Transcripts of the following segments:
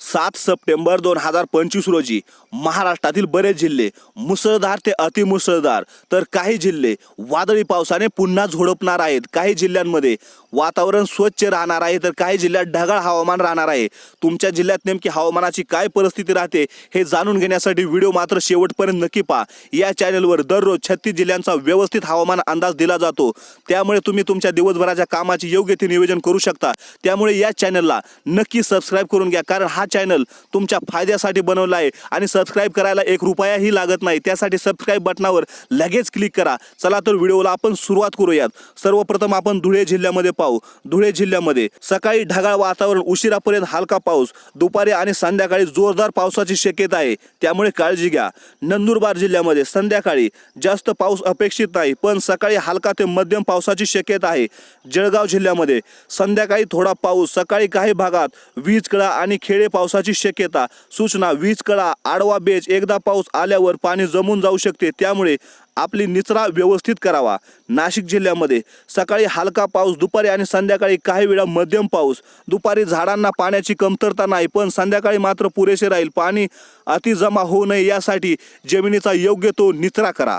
सात सप्टेंबर दोन हजार पंचवीस रोजी महाराष्ट्रातील बरेच जिल्हे मुसळधार ते अतिमुसळधार तर काही जिल्हे वादळी पावसाने पुन्हा झोडपणार आहेत. काही जिल्ह्यांमध्ये वातावरण स्वच्छ राहणार आहे तर काही जिल्ह्यात ढगाळ हवामान राहणार आहे. तुमच्या जिल्ह्यात नेमकी हवामानाची काय परिस्थिती राहते हे जाणून घेण्यासाठी व्हिडिओ मात्र शेवटपर्यंत नक्की पहा. या चॅनलवर दररोज छत्तीस जिल्ह्यांचा व्यवस्थित हवामान अंदाज दिला जातो. त्यामुळे तुम्ही तुमच्या दिवसभराच्या कामाचे योग्य ते नियोजन करू शकता. त्यामुळे या चॅनलला नक्की सबस्क्राईब करून घ्या कारण हा चॅनल तुमच्या फायद्यासाठी बनवला आहे. आणि सबस्क्राईब करायला एक रुपयाही लागत नाही. त्यासाठी सबस्क्राईब बटनावर लगेच क्लिक करा. चला तर व्हिडिओला आपण सुरुवात करूयात. सर्वप्रथम आपण धुळे जिल्ह्यामध्ये पाहू. धुळे जिल्ह्यामध्ये सकाळी ढगाळ वातावरण उशिरापर्यंत हलका पाऊस दुपारी आणि संध्याकाळी जोरदार पावसाची शक्यता आहे. त्यामुळे काळजी घ्या. नंदुरबार जिल्ह्यामध्ये संध्याकाळी जास्त पाऊस अपेक्षित नाही पण सकाळी हलका ते मध्यम पावसाची शक्यता आहे. जळगाव जिल्ह्यामध्ये संध्याकाळी थोडा पाऊस सकाळी काही भागात वीज कळा आणि खेडे पावसाची शक्यता. सूचना वीज कळा आडवा बेच एकदा पाऊस आल्यावर पाणी जमून जाऊ शकते. त्यामुळे आपली निचरा व्यवस्थित करावा. नाशिक जिल्ह्यामध्ये सकाळी हलका पाऊस दुपारी आणि संध्याकाळी काही वेळा मध्यम पाऊस. दुपारी झाडांना पाण्याची कमतरता नाही पण संध्याकाळी मात्र पुरेसे राहील. पाणी अति जमा होऊ नये यासाठी जमिनीचा योग्य तो निचरा करा.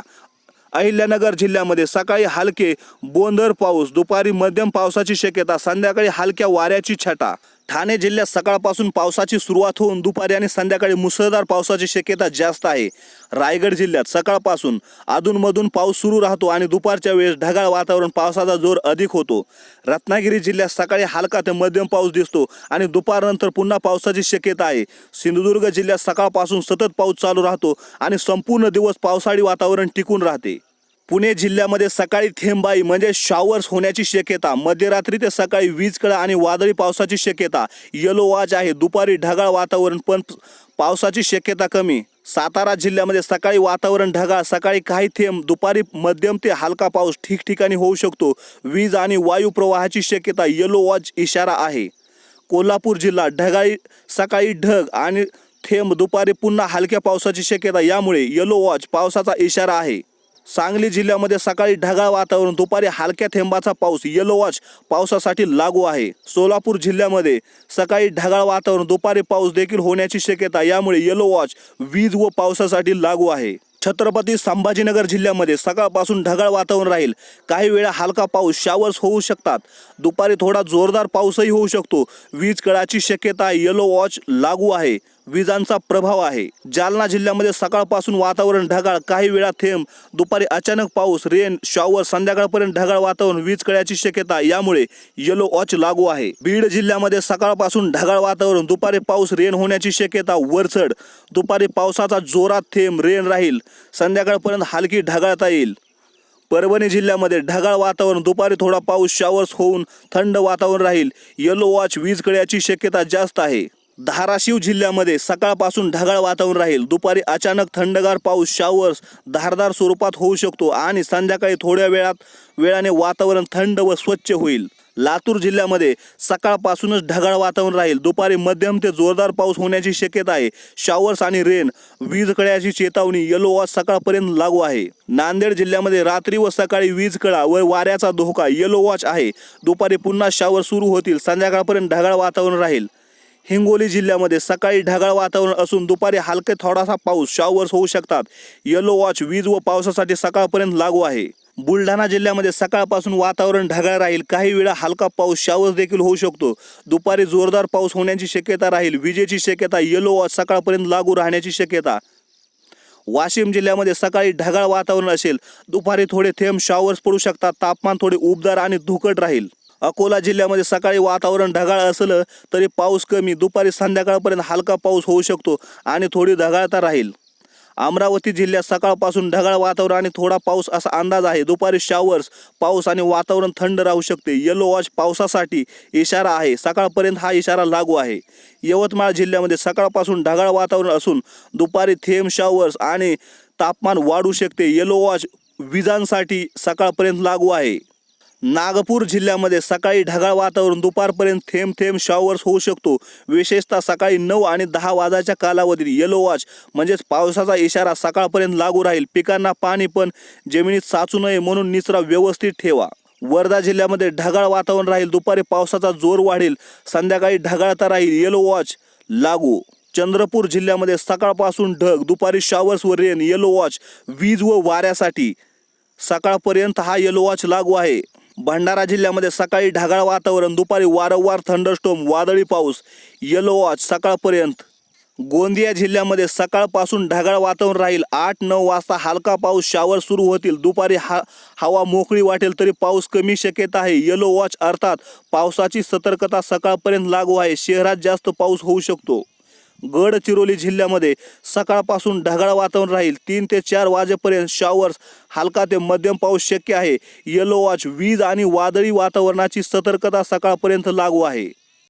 अहिल्यानगर जिल्ह्यामध्ये सकाळी हलके बोंदर पाऊस दुपारी मध्यम पावसाची शक्यता संध्याकाळी हलक्या वाऱ्याची छटा. ठाणे जिल्ह्यात सकाळपासून पावसाची सुरुवात होऊन दुपारी आणि संध्याकाळी मुसळधार पावसाची शक्यता जास्त आहे. रायगड जिल्ह्यात सकाळपासून अधूनमधून पाऊस सुरू राहतो आणि दुपारच्या वेळेस ढगाळ वातावरण पावसाचा जोर अधिक होतो. रत्नागिरी जिल्ह्यात सकाळी हलका ते मध्यम पाऊस दिसतो आणि दुपारनंतर पुन्हा पावसाची शक्यता आहे. सिंधुदुर्ग जिल्ह्यात सकाळपासून सतत पाऊस चालू राहतो आणि संपूर्ण दिवस पावसाळी वातावरण टिकून राहते. पुणे जिल्ह्यामध्ये सकाळी थेंबाई म्हणजे शॉवर्स होण्याची शक्यता मध्यरात्री ते सकाळी वीज कळा आणि वादळी पावसाची शक्यता. येलो वाज आहे दुपारी ढगाळ वातावरण पण पावसाची शक्यता कमी. सातारा जिल्ह्यामध्ये सकाळी वातावरण ढगाळ सकाळी काही थेंब दुपारी मध्यम ते हलका पाऊस ठिकठिकाणी होऊ शकतो. वीज आणि वायू प्रवाहाची शक्यता येलो वॉच इशारा आहे. कोल्हापूर जिल्हा ढगाळी सकाळी ढग आणि थेंब दुपारी पुन्हा हलक्या पावसाची शक्यता यामुळे येलो वॉच पावसाचा इशारा आहे. सांगली जिल्ह्यामध्ये सकाळी ढगाळ वातावरण दुपारी हलक्या थेंबाचा पाऊस येलो वॉच पावसासाठी लागू आहे. सोलापूर जिल्ह्यामध्ये सकाळी ढगाळ वातावरण दुपारी पाऊस देखील होण्याची शक्यता यामुळे येलो वॉच वीज व पावसासाठी लागू आहे. छत्रपती संभाजीनगर जिल्ह्यामध्ये सकाळपासून ढगाळ वातावरण राहील. काही वेळा हलका पाऊस शावर्स होऊ शकतात. दुपारी थोडा जोरदार पाऊसही होऊ शकतो. वीज कळाची शक्यता येलो वॉच लागू आहे. विजांचा प्रभाव आहे. जालना जिल्ह्यामध्ये सकाळपासून वातावरण ढगाळ काही वेळा थेंब दुपारी अचानक पाऊस रेन शॉवर संध्याकाळपर्यंत ढगाळ वातावरण वीज कळ्याची शक्यता यामुळे येलो वॉच लागू आहे. बीड जिल्ह्यामध्ये सकाळपासून ढगाळ वातावरण दुपारी पाऊस रेन होण्याची शक्यता वरचढ दुपारी पावसाचा जोरात थेंब रेन राहील. संध्याकाळपर्यंत हलकी ढगाळता येईल. परभणी जिल्ह्यामध्ये ढगाळ वातावरण दुपारी थोडा पाऊस शावर्स होऊन थंड वातावरण राहील. येलो वॉच वीज कळ्याची शक्यता जास्त आहे. धाराशिव जिल्ह्यामध्ये सकाळपासून ढगाळ वातावरण राहील. दुपारी अचानक थंडगार पाऊस शावर्स धारदार स्वरूपात होऊ शकतो आणि संध्याकाळी थोड्या वेळात वेळाने वातावरण थंड व स्वच्छ होईल. लातूर जिल्ह्यामध्ये सकाळपासूनच ढगाळ वातावरण राहील. दुपारी मध्यम ते जोरदार पाऊस होण्याची शक्यता आहे. शॉवर्स आणि रेन वीज कळ्याची चेतावणी येलो वॉच सकाळपर्यंत लागू आहे. नांदेड जिल्ह्यामध्ये रात्री व सकाळी वीज कळा व वाऱ्याचा धोका येलो वॉच आहे. दुपारी पुन्हा शावर सुरू होतील. संध्याकाळपर्यंत ढगाळ वातावरण राहील. हिंगोली जिल्ह्यामध्ये सकाळी ढगाळ वातावरण असून दुपारी हलके थोडासा पाऊस शॉवर्स होऊ शकतात. येलो वॉच वीज व पावसासाठी सकाळपर्यंत लागू आहे. बुलढाणा जिल्ह्यामध्ये सकाळपासून वातावरण ढगाळ राहील. काही वेळा हलका पाऊस शावर्स देखील होऊ शकतो. दुपारी जोरदार पाऊस होण्याची शक्यता राहील. विजेची शक्यता येलो वॉच सकाळपर्यंत लागू राहण्याची शक्यता. वाशिम जिल्ह्यामध्ये सकाळी ढगाळ वातावरण असेल. दुपारी थोडे थेंब शॉवर्स पडू शकतात. तापमान थोडे उबदार आणि धुकट राहील. अकोला जिल्ह्यामध्ये सकाळी वातावरण ढगाळ असलं तरी पाऊस कमी. दुपारी संध्याकाळपर्यंत हलका पाऊस होऊ शकतो आणि थोडी ढगाळता राहील. अमरावती जिल्ह्यात सकाळपासून ढगाळ वातावरण आणि थोडा पाऊस असा अंदाज आहे. दुपारी शावर्स पाऊस आणि वातावरण थंड राहू शकते. येलो वॉच पावसासाठी इशारा आहे. सकाळपर्यंत हा इशारा लागू आहे. यवतमाळ जिल्ह्यामध्ये सकाळपासून ढगाळ वातावरण असून दुपारी थेंब शावर्स आणि तापमान वाढू शकते. येलो वॉच विजांसाठी सकाळपर्यंत लागू आहे. नागपूर जिल्ह्यामध्ये सकाळी ढगाळ वातावरण दुपारपर्यंत थेंब थेंब शॉवर्स होऊ शकतो. विशेषतः सकाळी नऊ आणि दहा वाजाच्या कालावधीत येलो वॉच म्हणजेच पावसाचा इशारा सकाळपर्यंत लागू राहील. पिकांना पाणी पण जमिनीत साचू नये म्हणून निचरा व्यवस्थित ठेवा. वर्धा जिल्ह्यामध्ये ढगाळ वातावरण राहील. दुपारी पावसाचा जोर वाढेल. संध्याकाळी ढगाळता राहील. येलो वॉच लागू. चंद्रपूर जिल्ह्यामध्ये सकाळपासून ढग दुपारी शॉवर्स व रेन येलो वॉच वीज व वाऱ्यासाठी सकाळपर्यंत हा येलो वॉच लागू आहे. भंडारा जिल्ह्यामध्ये सकाळी ढगाळ वातावरण दुपारी वारंवार थंडरस्टोम वादळी पाऊस येलो वॉच सकाळपर्यंत. गोंदिया जिल्ह्यामध्ये सकाळपासून ढगाळ वातावरण राहील. आठ नऊ वाजता हलका पाऊस शावर सुरू होतील. दुपारी हा हवा मोकळी वाटेल तरी पाऊस कमी शक्यता आहे. येलो वॉच अर्थात पावसाची सतर्कता सकाळपर्यंत लागू आहे. शहरात जास्त पाऊस होऊ शकतो. गडचिरोली जिल्ह्यामध्ये सकाळपासून ढगाळ वातावरण राहील. तीन ते चार वाजेपर्यंत शॉवर्स हलका ते मध्यम पाऊस शक्य आहे. येलो वॉच वीज आणि वादळी वातावरणाची सतर्कता सकाळपर्यंत लागू आहे.